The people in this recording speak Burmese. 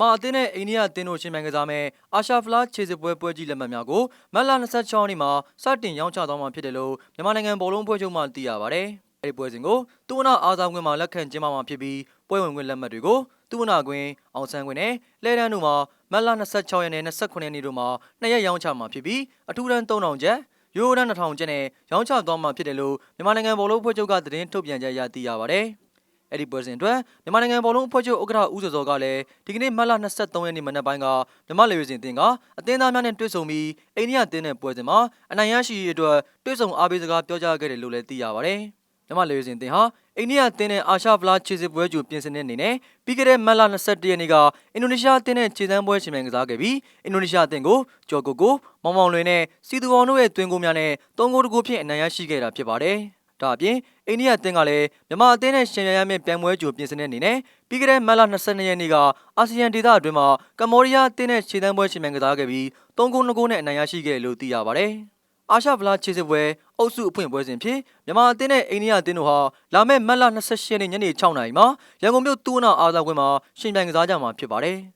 မြန်မာအသင်းနဲ့အိန္ဒိယအသင်းတို့ရှင်ပြိုင်ကစားမဲ့အာရှဖလားခြေစစ်ပွဲပွဲကြီးလက်မှတ်များကိုမတ်လ26ရက်နေ့မှာစတင်ရောင်းချသွားမှာဖြစ်တယ်လို့မြန်မာနိုင်ငံဘောလုံးဖွဲ့ချုပ်မှသိရပါတယ်။အဲဒီပွဲစဉ်ကိုတူဝနာအားဆောင်ခွင့်မှာလက်ခံကျင်းပမှာဖြစ်ပြီးပွဲဝင်ခွင့်လက်မှတ်တွေကိုတူဝနာကွင်းအောင်ဆန်းကွင်းနဲ့လဲတန်းတို့မှာမတ်လ26ရက်နဲ့29ရက်နေ့တို့မှာနှစ်ရက်ရောင်းချမှာဖြစ်ပြီးအထူးတန်း3000ကျပ်ရိုးရိုးတန်း2000ကျပ်နဲ့ရောင်းချသွားမှာဖြစ်တယ်လို့မြန်မာနိုင်ငံဘောလုံးဖွဲ့ချုပ်ကသတင်းထုတ်ပြန်ကြရသိရပါတယ်။ အဲ့ဒီပွဲစဉ်အတွက်မြန်မာနိုင်ငံဘောလုံးအဖွဲ့ချုပ်ဥက္ကဋ္ဌဦးစောစောကလည်းဒီကနေ့မတ်လ23ရက်နေ့မနက်ပိုင်းကမြန်မာလေယာဉ်စဉ်တင်ကအသင်းသားများနဲ့တွေ့ဆုံပြီးအိန္ဒိယအသင်းနဲ့ပွဲစဉ်မှာအနိုင်ရရှိရေးအတွက်တွေ့ဆုံအားပေးစကားပြောကြားခဲ့တယ်လို့လည်းသိရပါတယ်။မြန်မာလေယာဉ်စဉ်တင်ဟာအိန္ဒိယအသင်းနဲ့အာရှဖလားခြေစစ်ပွဲကြိုပြင်ဆင်တဲ့အနေနဲ့ပြီးခဲ့တဲ့မတ်လ21ရက်နေ့ကအင်ဒိုနီးရှားအသင်းနဲ့ခြေစမ်းပွဲရှင်ပြိုင်ကစားခဲ့ပြီးအင်ဒိုနီးရှားအသင်းကိုကျော်ကိုကိုမောင်မောင်လွင်နဲ့စီသူအောင်တို့ရဲ့သွင်းကိုများနဲ့၃ဂိုးတကူဖြင့်အနိုင်ရရှိခဲ့တာဖြစ်ပါတယ်။ ဒါအပြင်အိန္ဒိယအသင်းကလည်းမြန်မာအသင်းနဲ့ရှင်ပြိုင်ရမယ့်ပြိုင်ပွဲကြိုပြင်ဆင်တဲ့အနေနဲ့ပြီးခဲ့တဲ့မတ်လ22ရက်နေ့ကအာဆီယံဒေသအတွင်းမှာကမ္ဘောဒီးယားအသင်းနဲ့ခြေတန်းပွဲရှင်ပြိုင်ကစားခဲ့ပြီး3ဂိုး2ဂိုးနဲ့အနိုင်ရရှိခဲ့တယ်လို့သိရပါတယ်။အာရှဖလားခြေစစ်ပွဲအုပ်စုအဖွင့်ပွဲစဉ်ဖြင့်မြန်မာအသင်းနဲ့အိန္ဒိယအသင်းတို့ဟာလာမယ့်မတ်လ28ရက်နေ့ညနေ6နာရီမှာရန်ကုန်မြို့တူဝနာအားသာကွင်းမှာရှင်ပြိုင်ကစားကြမှာဖြစ်ပါတယ်။